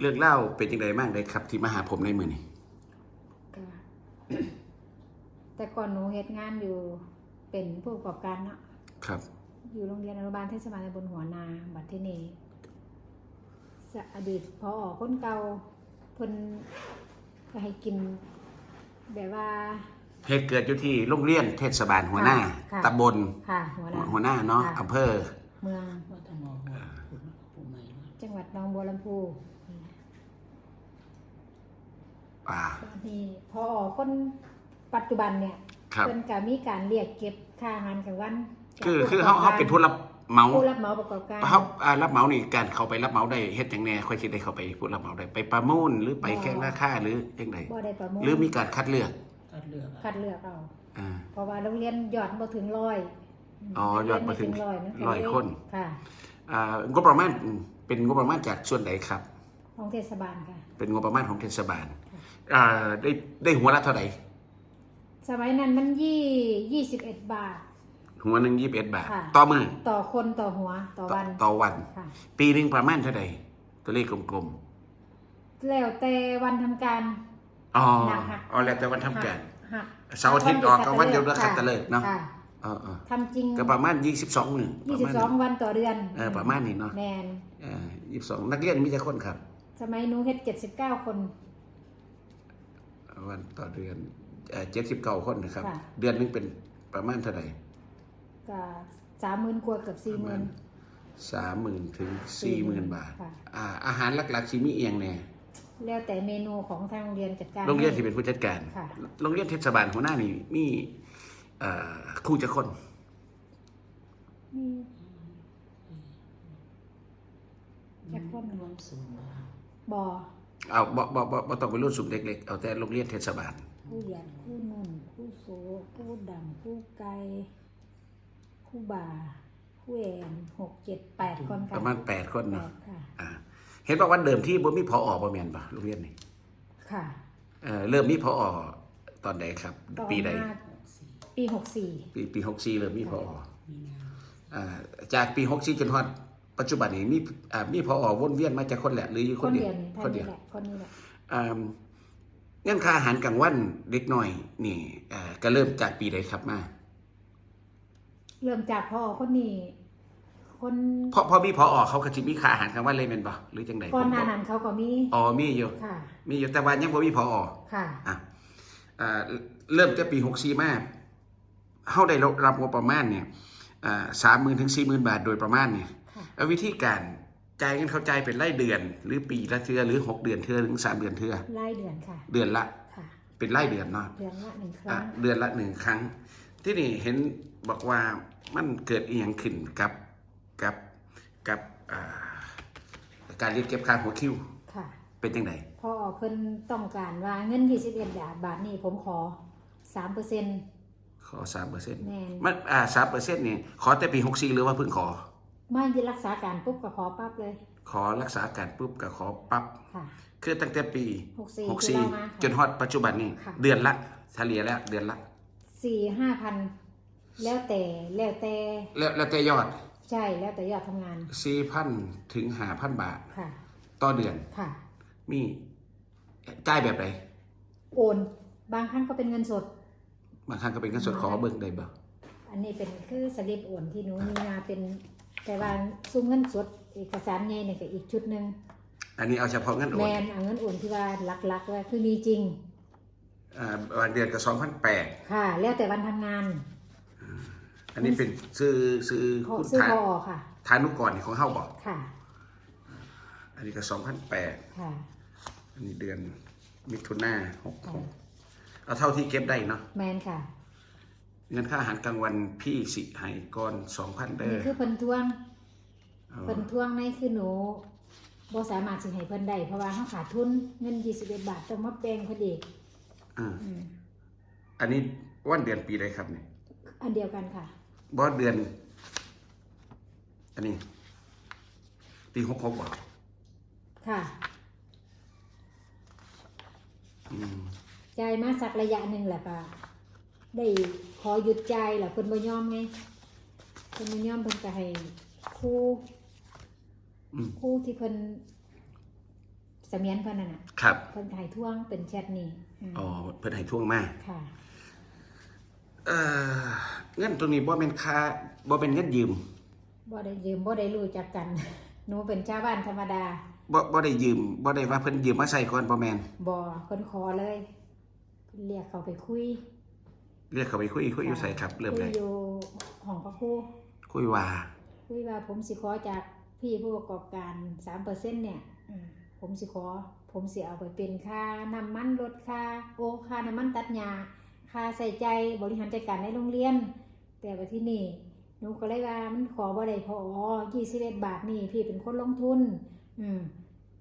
เรื่องเล่าเป็นยังไงบ้างเลยครับ ที่มาหาผมในมือนี้ก็แต่ก่อนหนูเฮ็ดงานอยู่เป็นผู้ประกอบการเนาะครับ อยู่โรงเรียนอนุบาลเทศบาลตำบลหัวนาบัดที่นี่สะอดีตพออคนเก่าเพิ่นก็ให้กิน แบบว่า เหตุเกิดอยู่ที่โรงเรียนเทศบาลหัวหน้าค่ะตำบลค่ะ หัวนาหัวหน้าเนาะค่อำเภอ เมือง ว่าต้องมองว่าคุณผู้ใหม่เนาะจังหวัดหนองบัวลำพู อ่าบัดนี้พออคนปัจจุบันเนี่ยครับ เพิ่นก็มีการเรียกเก็บค่าอาหารกลางวันจากคือผู้คือประกเขาบเขากรเป็นผู้รับเหมาผู้รับเหมาประกอบการเขาอ่ารับเหมานี่การเขาไปรับเหมาได้เฮ็ดอย่างแน่ค่อยคิดได้เขาไปผู้รับเหมาได้ไปประมูลหรือไปแข่งราคาหรือยังไงบ่ได้ประมูลหรือมีการคัดเลือกคัดเลือกอะคัดเลือกเอาอ่า เพราะว่าโรงเรียนยอดบ่ถึงร้อยอ๋อยอดบ่ถึงร้อยมันก็ร้อยเลคน ค่ะ อ่างบประมาณเป็นงบประมาณจากส่วนไหนครับ ของเทศบาลค่ะ เป็นงบประมาณของเทศบาลค่ะ อ่าได้ได้หัวละเท่าไหร่สมัยนั้นมันยี่ยี่สิบเอ็ดบาท หัวหนึ่งยี่สิบเอ็ดบาท ค่ะ ต่อมือต่อคนต่อหัวต่อต่อวันต่อวัน ค่ะ ปีหนึ่งประมาณเท่าไหร่ตัวเลขกลมแล้วแต่วันทำการ ๆอ๋อหนักหักอ๋อแล้วแต่วันทำการ หักเสาร์อาทิตย์ออกกับวันเดียวแล้วคัดตะเลิกเนาะค่ะเออเออทำจริงก็ประมาณยี่สิบสองหนึ่งยี่สิบสองวันต่อเดือนเออประมาณนี้เนาะแมน ยี่สิบสองนักเรียนมีกี่คนครับ สมัยหนูเฮ็ดเจ็ดสิบเก้าคน วันต่อเดือนเจ็ดสิบเก้าคนนะครับ ค่ะ เดือนหนึงเป็นประมาณเท่าไหร่ก็สามหมื่นกว่าเกือบสี่หมื่น สามหมื่นถึงสี่หมื่นบาท ค่ะ อ่าอาหารหลักๆชิมีเอียงแน่แล้วแต่เมนูของทางโรงเรียนจัดการ โรงเรียนให้ที่เป็นผู้จัดการค่ะ โรงเรียนเทศบาลหัวหน้านี่มีเอ่อครูจะคนมีจักคนรวมสูงบ่คะบอ เอาบ่บ่บ่บ่ต้องเป็นรุ่นสูงเล็กๆเอาแต่โรงเรียนเทศบาลคู่หยัดคู่นุ่นคู่โซคู่ดำคู่ไก่คู่บ่าคู่แอนหกเจ็ดแปดคนปค่ะระมาณแปดคนแปเนาะดค่ะ อ่าเห็นบอกว่าเดิมที่บ่มีพออบ่แม่นปะโรงเรียนนี่ค่ะเอ่อเริ่มมีพอตอนใดครับ ต่อปีใด มาสี่ปีหกสี่ปีปีหกสี่เริ่มมีพอมีนาอ่าจากปีหกสี่จนฮอด ปัจจุบันนี้มีอ่ามีพอวนเวียนมาจากคนแหละหรืออยู่คคนนเดีเดียยววนี่ท่าคนนนี้เดียวแหละคนนี้แหละอ่าเงื่อนค่าอาหารกลางวันเด็กน้อย นี่อ่าก็เริ่มจากปีใดครับมา เริ่มจากพ่อคนนี้คนเพราะเพราะมีพอเขาก็สิมีค่าอาหารกลางวันเลยแม่นบ่หรือจังไดก่อนผมหน้าบ่นั้นเขาก็มีอ๋อมีอยู่ค่ะ มีอยู่แต่ว่ายังบ่มีพอค่ะอะอ่าเริ่มจากปีหกสี่มาเฮาได้รับงบประมาณเนี่ยอ่าสามหมื่นถึงสี่หมื่นบาทโดยประมาณเนี่ยค่ะ แล้ววิธีการจ่ายเงินเข้าใจายเป็นรายเดือน หรือปีละเทือหรือหกเดือนเทือถึงสามเดือนเทือรายเดือนค่ะ เดือนละ ค่ะ เป็นรายเดือนเนาะ เดือนละหนึ่งคอะรั้งเดือนละหนึ่งครั้ง ที่นี่เห็นบอกว่ามันเกิดอีหยังขึ้นกับกับกับอ่าการเรียกเก็บค่าหัวคิวค่ะ เป็นยังไงพอเพิ่นต้องการว่าเงิน21บาทบาทนี่ผมขอ3%เปอร์เซ็นต์ขอสามเปอร์เซ็นต์แม่นมันอ่าสามเปอร์เซ็นต์นี่ขอแต่ปีหกสี่หรือว่าเพิ่งขอ มาที่รักษาการปุ๊บก็ขอปั๊บเลย ขอรักษาการปุ๊บก็ขอปั๊บค่ะ คือตั้งแต่ปี64 64ที่เรามาค่ะจนฮอดปัจจุบันนี้ค่ะ เดือนละเฉลี่ยแล้วเดือนละ สี่ห้าพันแล้วแต่แล้วแต่แล้วแล้วแต่ยอด ใช่แล้วแต่ยอดทำงาน4,000 ถึง 5,000 บาท ค่ะ ต่อเดือนค่ะ มีจ่ายแบบไหนโอนบางครั้งก็เป็นเงินสด บางครั้งก็เป็นเงินสดขอเบิ่งได้บ่อันนี้เป็นคือสลิปโอนที่หนูมีมาเป็น แต่ว่าซุ่มเงินสดเอกสารใหญ่เนี่ยก็อีกชุดหนึ่งอันนี้เอาเฉพาะเงินโอแมนนเอาเงินโอนที่ว่าหลักๆว่าคือมีจริง อ่าวันเดือนก็2,800ค่ะ แล้วแต่วันทำงานอันนี้เป็นซื้อซื้อขอคุณซื้อฐานพอค่ะฐานุกรนี่ของเฮาบ่ค่ะ อันนี้ก็2,800ค่ะ อันนี้เดือนมิถุนา66เอาเท่าที่เก็บได้เนาะแมนค่ะ เงินค่าอาหารกลางวันพี่สิให้ก่อน2,000เด้นี่อคือเพิ่นทวงเอาเพิ่นทวงในคือหนูบ่สามารถสิให้เพิ่นได้เพราะว่าเฮาขาดทุนเงิน21บาทต้องมาแบ่งเพิ่นอีกอ่าอืมอันนี้วันเดือนปีใดครับเนี่ยอันเดียวกันค่ะ บอสเดือน อันนี้ปีหกหกบอกค่ะ อืม จ่ายมาสักระยะหนึ่งแหละก็ได้ ขอหยุดจ่ายแหละเพิ่นบ่ยอมไงเพิ่นบ่ยอมเพิ่นก็ให้ครูอืมครูที่เพิ่นเสมียนเพิ่นนั่นน่ะครับ เพิ่นขายท่วงเป็นแชทนี่มอ๋อ เพิ่นให้ท่วงมาค่ะ เอ่อเงินตรงนี้บ่เป็นค่าบ่เป็นเงินยืมบ่ได้ยืมบ่ได้รู้จักกัน หนูเป็นชาวบ้านธรรมดาบ่บ่ได้ยืมบ่ได้ว่าเพิ่นยืมมาใส่ก่อนบ่แม่นบ่เพิ่นขอเลยเพิ่นเรียกเขาไปคุย เรียกเขาไปคุยคุยอยู่ใส่ครับ เริ่มคุเลยยอยู่ห้องพระครูคุยว่า คุยว่าผมสิขอจากพี่ผู้ประกอบการ3%เนี่ยอืมผมสิขอ ผมสิเอาไปเป็นค่าน้ำมันรถค่าโอค่าน้ำมันตัดหญ้าค่าใส่ใจบริหารจัดการในโรงเรียน แต่ว่าที่นี่หนูก็เลยว่ามันขอบ่ได้พอ21บาทนี่พี่เป็นคนลงทุน อืม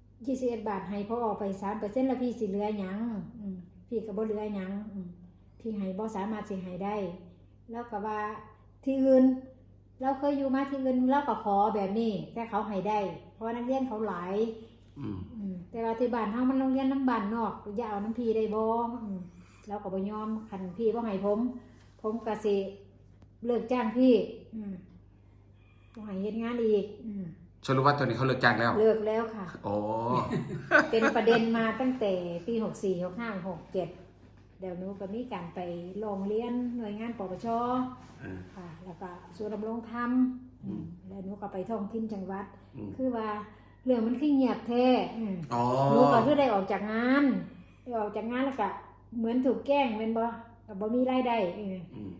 21บาทให้พอออกไป3%แล้วพี่สิเหลือหยังอืมพี่ก็บ่เหลือหยังอืม พี่ให้บ่สามารถสิให้ได้แล้วก็ว่าที่อื่น เราเคยอยู่มาที่อื่นเราก็ขอแบบนี้แต่เขาให้ได้ เพราะว่านักเรียนเขาหลายอืมอืมแต่ว่าที่บ้านเฮามันโรงเรียนน้ำบ้านนอกอย่าเอาน้ำพี่ได้บ่อืมเราก็บ่ยอมคันพี่บ่ให้ผม ผมก็สิเลิกจ้างพี่อืมบ่ให้เฮ็ดงานอีกอืมสรุปว่าตอนนี้เขาเลิกจ้างแล้ว เลิกแล้วค่ะ โอ้เป็นประเด็นมาตั้งแต่ปี64 65 67เดี๋ ยวหนูก็มีการไปโรงเรียนหน่วยงานปปชเออค่ะ แล้วก็ศูนย์ดำรงธรรมอืม แล้วหนูก็ไปท่องถิ่นจังหวัด อืมคือว่าเรื่องมันคือเงียบแท้อืมอ๋อหนูก็คือได้ออกจากงานได้ออกจากงานแล้วก็เหมือนถูกแกล้งเป็นบ่ก็บ่มีรายได้เอออืม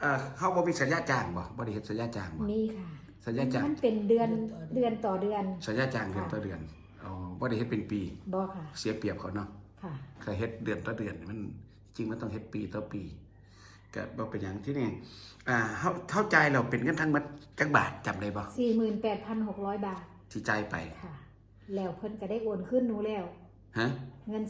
เอ่อเขาบ่มีสัญญาจ้างบ่บ่ได้เฮ็ดสัญญาจ้างบ่มีค่ะ สัญญาจ้างมันเป็นเดือนเดือนต่อเดือนสัญญาจ้างเดือนต่อเดือนอ๋อบ่ได้เฮ็ดเป็นปี บ่ค่ะ เสียเปรียบเขาเนาะ ค่ะเคยเฮ็ดเดือนต่อเดือนมันจริงมันต้องเฮ็ดปีต่อปีก็บ่เป็นหยังที่นี่อ่าเฮาเข้าใจเราเป็นเงินทั้งหมดจักบาทจำได้บ่48,600 บาทที่จ่ายไปค่ะ แล้วเพิ่นก็ได้โอนขึ้นหนูแล้วฮะเงิน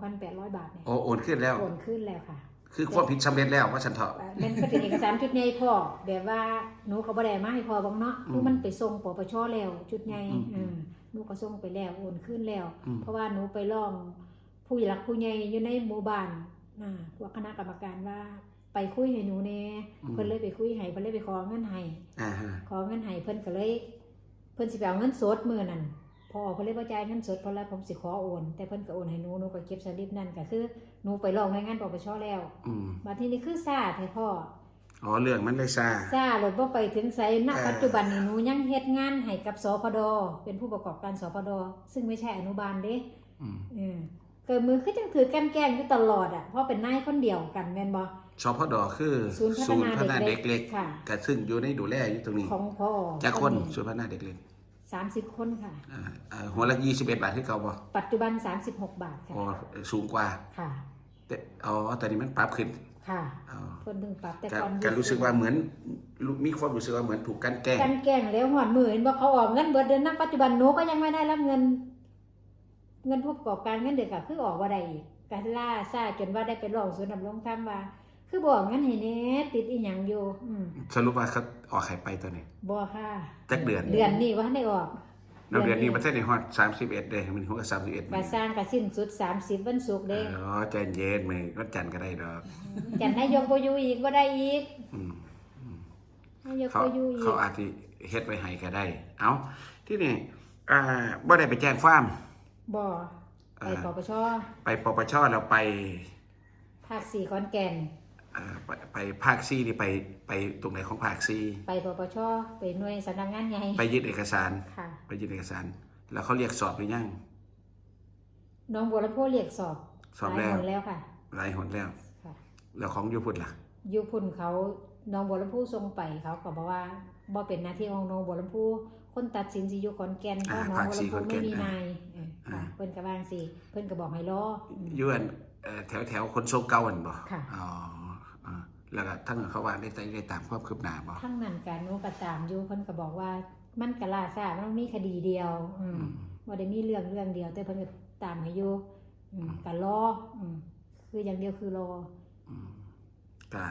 46,800 บาทเนี่ยโอโอนขึ้นแล้วโอนขึ้นแล้วค่ะคือความผิดสำเร็จแล้วว่าฉันเถาะเอ่อนั่นก็เป็นเอกสารชุดใหญ่พ่อแบบว่าหนูก็บ่ได้มาให้พ่อบังเนาะอืมคือมันไปส่งปปชแล้วชุดใหญ่อืมเออหนูก็ส่งไปแล้วโอนขึ้นแล้วอืมเพราะว่าหนูไปร้อง ผู้หลักผู้ใหญ่อยู่ในหมู่บ้านน่ะพวกคณะกรรมการว่าไปคุยให้หนูแน่เพิ่นเลยไปคุยให้เพิ่นเลยไปขอเงินให้อ่าฮะขอเงินให้เพิ่นก็เลย เพิ่นสิไปเอาเงินสดมื้อนั้นพอเพิ่นเลยบ่จ่ายเงินสดเพราะแล้วผมสิขอโอน แต่เพิ่นก็โอนให้หนูหนูก็เก็บสลิปนั่นก็คือหนูไปร้องในงานปปชแล้วอืมบัดทีนี้คือซ่าแท้พ่ออ๋อเรื่องมันเลยซ่าซ่ารถบ่ไปถึงไสณเอ่อปัจจุบันนี้หนูยังเฮ็ดงานให้กับสพดเป็นผู้ประกอบการสพดซึ่งไม่ใช่อนุบาลเด้อืม เออเกิดมือคือจังถือกันแกล้งอยู่ตลอดอะเพราะเป็นนายคนเดียวกันแม่นบ่สพดคือศูนย์พัฒนาพัฒนาเด็เด็กกเล็เล็กกค่ะก็ซึ่งอยู่ในดูแลอยู่ตรงนี้ของพ่อจากคนศูนย์พัฒนาเด็กเล็ก30คนค่ะอ่าอ่าหัวละ21บาทที่เก่าบ่ปัจจุบัน36บาทค่ะอ๋อสูงกว่าค่ะแต่อ๋อตอนนี้มันปรับขึ้นค่ะอ๋อเพิ่นเพิ่งปรับแต่ก็ก่อนก็รู้สึกว่าเหมือนรู้มีความรู้สึกว่าเหมือนถูกกันแกล้งกันแกล้งแล้วหอดมือเห็นบ่เขาออกเงินเบิดเดือนนั้นปัจจุบันหนูก็ยังไม่ได้รับเงิน เงินผู้ประกอบการเงินเดือนก็คือออกบ่ได้อีกก็ล่าซ่าจนว่าได้ไปร้องศูนย์ดำรงธรรมว่า คือบอกงั้นให้แหน่ติดอีหยังอยู่อืมสรุปว่าเขาออกไข่ไปตัวนี้บ่ค่ะจักเดือนเดือนนี้ว่าได้ออกเราเดือนนี้ประเทศในฮอด31เด้มันหัวกับ31กมัระนสร้างกระสิ้นสุด30วันศุกร์เด้อ๋อใจเย็นมื้อวันจันทร์ก็ได้ดอกจันนายกบ่อยู่อีกบ่ได้อีกอืมนายกเขาบ่อยู่อีเขากอาจจะเฮ็ดไว้ให้ก็ได้ เอาที่นี่อ่าบ่ได้ไปแจ้งความ บ่ไปอ่าปปชไปปปชเราไป ภาค4ขอนแก่นอ่าไปไปภาคซีนี่ไปไปตรงไหนของภาคซีไปปปชไปหน่วยสำนักงานใหญ่ไปยึดเอกสารค่ะ ไปยึดเอกสาร แล้วเขาเรียกสอบหรือยังน้องบัวลำพูเรียกสอบสอบหลายแล้วหนแล้วค่ะหลายหนแล้วค่ะ แล้วของอยูพุทธล่ะอยู่พุ่นเขาน้องบัวลำพูส่งไปเขาก็บอกว่าบ่เป็นหน้าที่ของน้องบัวลำพู คนตัดสินสิอยู่ขอนแก่นเพราะอ่าน้องบัวลำพูภาคสี่ขอนแก่ไม่นมีอ่านายเออค่ะอ่าเพิ่นก็วาจั่งสิเพิ่นก็บอกให้รออืมอยวนเอ่อแถวแถวคนโซเก่าอันบ่ค่ะอ๋ออ่าแล้วก็ทั้งเขาว่าได้ได้ตามความคืบหน้าบ่ทั้งนั้นการหนูก็ตามอยู่เพิ่นก็บอกว่ามันก็ล่าช้ามันมีคดีเดียวอืมอืมบ่ได้มีเรื่องเรื่องเดียว แต่เพิ่นก็ตามให้อยู่อืมก็รออืมคืออย่างเดียวคือรออืมก็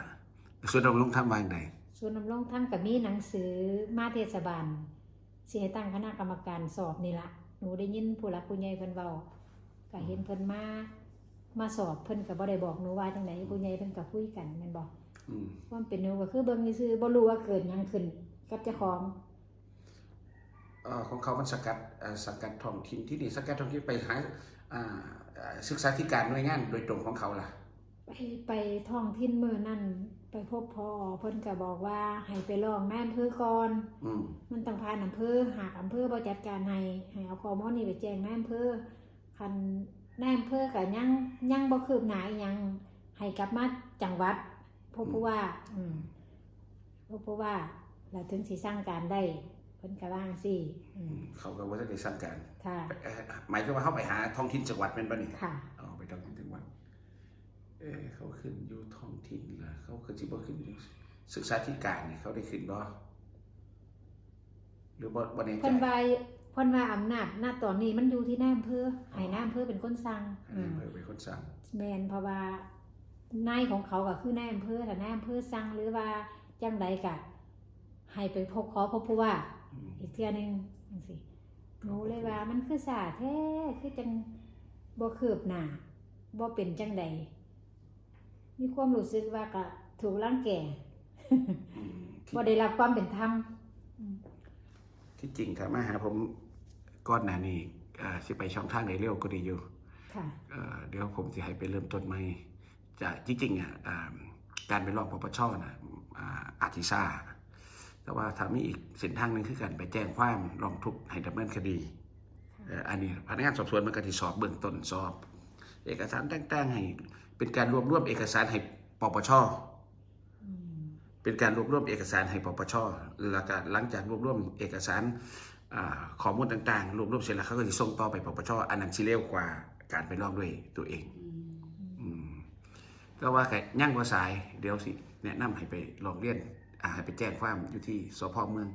ส่วนดำรงทำวางใดส่วนนำรงธรรมกับมีหนังสือมาเทศบาล สิให้ตั้งคณะกรรมการสอบนี่ละหนูได้ยินผู้หลักผู้ใหญ่เพิ่นเว้าก็เห็นเพิ่นมามาสอบเพิ่นก็บ่ได้บอกหนูว่าจังไดผู้ใหญ่เพิ่นก็คุยกันแม่นบ่อืมว่ามันเป็นหนูก็คือเบิ่งซื่อๆบ่รู้ว่าเกิดหยังขึ้นกับเจ้าของเอ่อของเขามันสกัดเอ่อสกัดท้องถิ่นที่นี่สกัดท้องถิ่นไปหาอ่าอ่าศึกษาธิการหน่วยงานโดยตรงของเขาล่ะ ไปไปท่องทิ้นมือนั่น ไปพบพอเพิ่นก็บอกว่าให้ไปลองแม่อำเภอก่อนอืมมันต้องผ่านอำเภอหากอำเภอบ่จัดการให้ให้เอาข้อมูลนี้ไปแจ้งนายอำเภอคันนายอำเภอก็ยังยังบ่คืบหน้าอีหยังให้กลับมาจังหวัดพบผู้ว่า อืมพบผู้ว่าแล้วถึงสิสร้างการได้เพิ่นก็ว่าจังซี่อืมเขาก็ว่าจะได้สั่งการค่ะเอ่อหมายถึงว่าเขาไปหาท้องถิ่นจังหวัดเป็นปะนี่ค่ะ เอาไปท้องถิ่นจังหวัด เออเขาขึ้นอยู่ท้องถิ่นล่ะเขาคือจิบ่ขึ้นอยู่ศึกษาธิการเนี่ยเขาได้ขึ้นบ่หรือบ่บ่แน่ใจเพิ่นว่าเพิ่นว่าอำนาจณตอนนี้มันอยู่ที่นายอำเภอให้นายอำเภอเป็นคนสั่งอันอืนี้มเพิ่นเป็นคนสั่งแม่นเพราะว่านายของเขาก็คือนายอำเภอถ้านายอำเภอสั่งหรือว่าจังใดก็ให้ไปพบขอพบผู้ว่าอืมอีกเทื่อหนึงจังซี่หนูเลยว่ามันคือสาแท้คือจังบ่คืบหน้าบ่เป็นจังใด มีความรู้สึกว่าก็ถูกรังแกอืมที่บ่ได้รับความเป็นธรรมที่จริงถ้ามาหาผมก้อนหน้านี้อ่าสิไปช่องทางไหนเร็วก็ดีอยู่ค่ะเอ่อเดี๋ยวผมจะให้ไปเริ่มต้นใหม่จะจริงๆอะอ่าการไปรอบปปชนะอ่าอาจสิซ่าแต่ว่าถ้ามีอีกเส้นทางหนึ่งคือการไปแจ้งความร้องทุกข์ให้ดำเนินคดีเอ่ออันนี้พนักงานสอบสวนมันก็ที่สอบเบื้องต้นสอบ เอกสารต่างๆให้ เป็นการรวบรวมเอกสารให้ปปชอืมเป็นการรวบรวมเอกสารให้ปปชแล้วก็หลังจากรวบรวมเอกสารอ่าข้อมูลต่างๆ รวบรวมเสร็จแล้วเขาก็จะส่งต่อไปปปชอันนั้นสิเร็วกว่าการไปร้องด้วยตัวเองอืมอืมก็ว่าแค่ย่างว่าสายเดี๋ยวสิแนะนำให้ไปลองเรียนอ่าให้ไปแจ้งความอยู่ที่สพเมือง